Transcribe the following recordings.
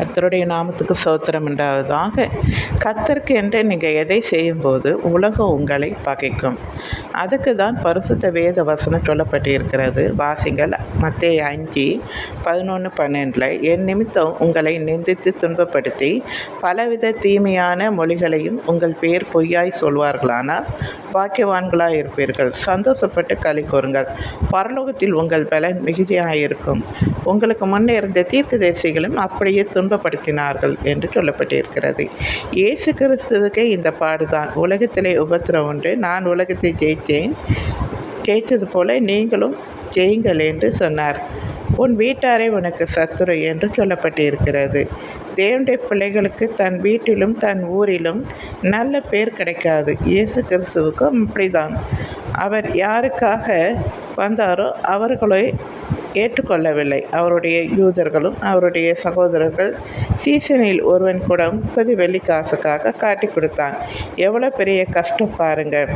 கத்தருடைய நாமத்துக்கு சோத்திரம் உண்டாவதாக. கத்தருக்கு என்று நீங்கள் எதை செய்யும்போது உலகம் உங்களை பகைக்கும். அதுக்கு தான் பரிசுத்த வேத வசனம் சொல்லப்பட்டிருக்கிறது. வாசிங்கள் மத்திய அஞ்சு பதினொன்று பன்னெண்டில் என் நிமித்தம் உங்களை நிந்தித்து துன்பப்படுத்தி பலவித தீமையான மொழிகளையும் உங்கள் பேர் பொய்யாய் சொல்வார்களானால் பாக்கியவான்களாக இருப்பீர்கள். சந்தோஷப்பட்டு களி கூறுங்கள் பரலோகத்தில் உங்கள் பலன் மிகுதியாக இருக்கும் உங்களுக்கு முன்னே இருந்த தீர்க்கதரிசிகளும் அப்படியே துன்ப துன்பப்படுத்தினார்கள் என்று சொல்லப்பட்டிருக்கிறது. இயேசு கிறிஸ்துவுக்கே இந்த பாடுதான். உலகத்திலே உபத்திரம் உண்டு. நான் உலகத்தை ஜெயித்தேன். ஜெயித்தது போல நீங்களும் ஜெயுங்கள் என்று சொன்னார். உன் வீட்டாரை உனக்கு சத்துரு என்று சொல்லப்பட்டிருக்கிறது. தேவனுடைய பிள்ளைகளுக்கு தன் வீட்டிலும் தன் ஊரிலும் நல்ல பேர் கிடைக்காது. இயேசு கிறிஸ்துவுக்கும் அப்படிதான். அவர் யாருக்காக வந்தாரோ அவர்களை ஏற்றுக்கொள்ளவில்லை. அவருடைய யூதர்களும் அவருடைய சகோதரர்கள் சீசனில் ஒருவன் கூட முப்பது வெள்ளி காசுக்காக காட்டி கொடுத்தான். எவ்வளோ பெரிய கஷ்டம் பாருங்கள்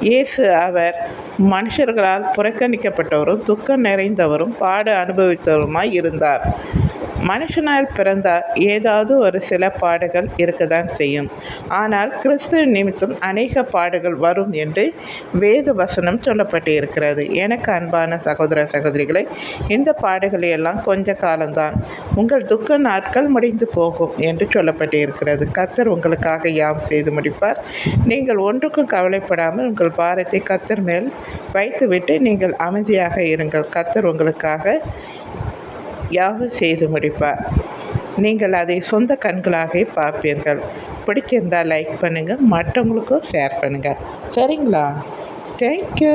இயேசு அவர் மனுஷர்களால் புறக்கணிக்கப்பட்டவரும் துக்கம் நிறைந்தவரும் பாடு அனுபவித்தவருமாய் இருந்தார். மனுஷனால் பிறந்தால் ஏதாவது ஒரு சில பாடுகள் இருக்கதான் செய்யும். ஆனால் கிறிஸ்து நிமித்தம் அநேக பாடுகள் வரும் என்று வேத வசனம் சொல்லப்பட்டு இருக்கிறது எனக்கு அன்பான சகோதர சகோதரிகளை இந்த பாடுகளை எல்லாம் கொஞ்ச காலம்தான். உங்கள் துக்க நாட்கள் முடிந்து போகும் என்று சொல்லப்பட்டு இருக்கிறது கத்தர் உங்களுக்காக யாம் செய்து முடிப்பார். நீங்கள் ஒன்றுக்கும் கவலைப்படாமல் உங்கள் பாரத்தை கத்தர் மேல் வைத்துவிட்டு நீங்கள் அமைதியாக இருங்கள். கத்தர் உங்களுக்காக யாவும் செய்து முடிப்பார். நீங்கள் அதை சொந்த கண்களாக பார்ப்பீர்கள். பிடிச்சிருந்தால் லைக் பண்ணுங்கள் மற்றவங்களுக்கும் ஷேர் பண்ணுங்கள் சரிங்களா? தேங்க்யூ